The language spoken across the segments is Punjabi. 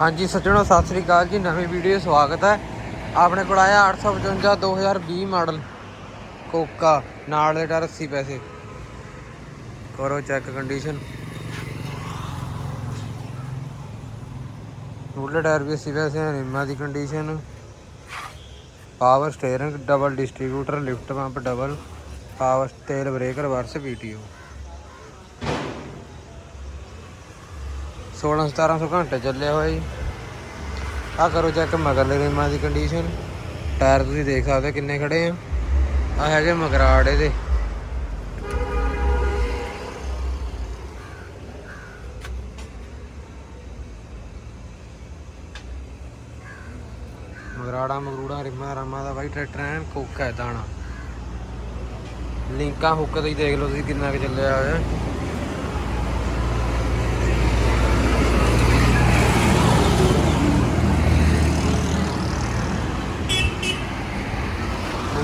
ਹਾਂਜੀ, ਸੱਜਣੋ, ਸਤਿ ਸ੍ਰੀ ਅਕਾਲ ਜੀ। ਨਵੀਂ ਵੀਡੀਓ ਸਵਾਗਤ ਹੈ। ਆਪਣੇ ਕੋਲ ਆਇਆ 855 2020 ਮਾਡਲ। ਕੋਕਾ, ਨਾਲ ਦੇ ਟਾਇਰ 80 ਪੈਸੇ। ਕਰੋ ਚੈੱਕ ਕੰਡੀਸ਼ਨ। ਮੂਲੇ ਟਾਇਰ ਵੀ 80 ਪੈਸੇ ਹੈ ਰਿਮਾਂ ਦੀ condition. Power steering, double distributor, lift pump, double. Power, ਤੇਲ ਬ੍ਰੇਕ ਰਿਵਰਸ ਪੀਟੀਓ 16 1700 ਘੰਟੇ ਚੱਲਿਆ ਹੋਇਆ ਜੀ। ਆ ਕਰੋ ਚੈੱਕ ਮਗਰਲੇ ਰਿਮਾਂ ਦੀ ਕੰਡੀਸ਼ਨ ਟਾਇਰ ਤੁਸੀਂ ਦੇਖ ਸਕਦੇ ਹੋ ਕਿੰਨੇ ਖੜੇ ਆ। ਆ ਹੈਗੇ ਮਗਰਾੜ ਇਹਦੇ। ਮਗਰਾੜਾ, ਮਗਰੂੜਾ, ਰਿਮਾਂ, ਰਾਮਾਂ ਦਾ ਬਾਈ ਟਰੈਕਟਰ ਐਨ ਕੋਕਾ ਹੈ ਦਾਣਾ। ਲਿੰਕਾਂ ਹੁੱਕ ਤੇ ਦੇਖ ਲਓ ਤੁਸੀਂ ਕਿੰਨਾ ਕੁ ਚੱਲਿਆ ਹੋਇਆ।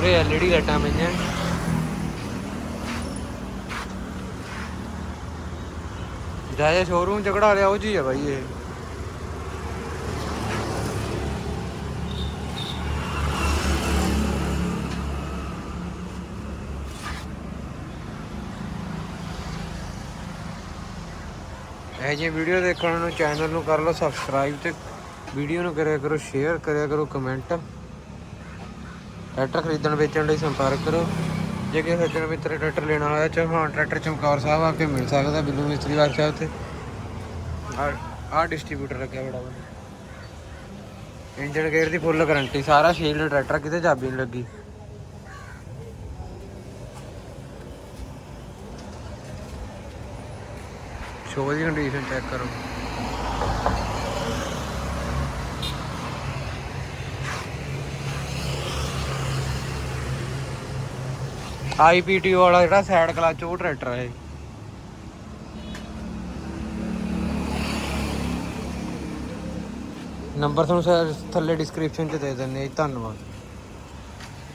ਪੂਰੇ ਐਲਈਡੀ ਲਾਈਟਾਂ ਪਈਆਂ। ਜਾਇਆ ਸ਼ੋਰੂਮ ਚ ਕਢਾ ਉਹ ਜੀ ਆ ਬਾਈ ਇਹ। ਇਹ ਜਿਹੀ ਵੀਡੀਓ ਦੇਖਣ ਨੂੰ ਚੈਨਲ ਨੂੰ ਕਰ ਲਓ ਸਬਸਕ੍ਰਾਈਬ ਤੇ ਵੀਡੀਓ ਨੂੰ ਕਰਿਆ ਕਰੋ ਸ਼ੇਅਰ ਕਰਿਆ ਕਰੋ ਕਮੈਂਟ ਟਰੈਕਟਰ ਖਰੀਦਣ ਵੇਚਣ ਲਈ ਸੰਪਰਕ ਕਰੋ। ਜੇ ਕਿਸੇ ਸੱਜਣ ਮਿੱਤਰ ਟਰੈਕਟਰ ਲੈਣਾ ਹੋਇਆ ਚੌਹਾਨ ਟਰੈਕਟਰ ਚਮਕੌਰ ਸਾਹਿਬ ਆ ਕੇ ਮਿਲ ਸਕਦਾ ਬਿੱਲੂ ਮਿਸਤਰੀ ਵਰਕਸ਼ਾਪ ਤੇ ਆ ਆ ਡਿਸਟ੍ਰੀਬਿਊਟਰ ਲੱਗਿਆ ਬੜਾ ਵਧੀਆ। ਇੰਜਨ ਗੇਅਰ ਦੀ ਫੁੱਲ ਗਾਰੰਟੀ ਸਾਰਾ ਸ਼ੀਲਡ ਟਰੈਕਟਰ ਕਿਤੇ ਚਾਬੀ ਨਹੀਂ ਲੱਗੀ। ਸ਼ੋਅ ਦੀ ਕੰਡੀਸ਼ਨ ਚੈੱਕ ਕਰੋ। ਆਈਪੀਟੀਓ ਵਾਲਾ ਜਿਹੜਾ ਸਾਈਡ ਕਲਚ ਉਹ ਟਰੈਕਟਰ ਹੈ ਨੰਬਰ ਤੁਹਾਨੂੰ ਥੱਲੇ ਡਿਸਕ੍ਰਿਪਸ਼ਨ 'ਚ ਦੇ ਦਿੰਦੇ ਹਾਂ ਜੀ, ਧੰਨਵਾਦ।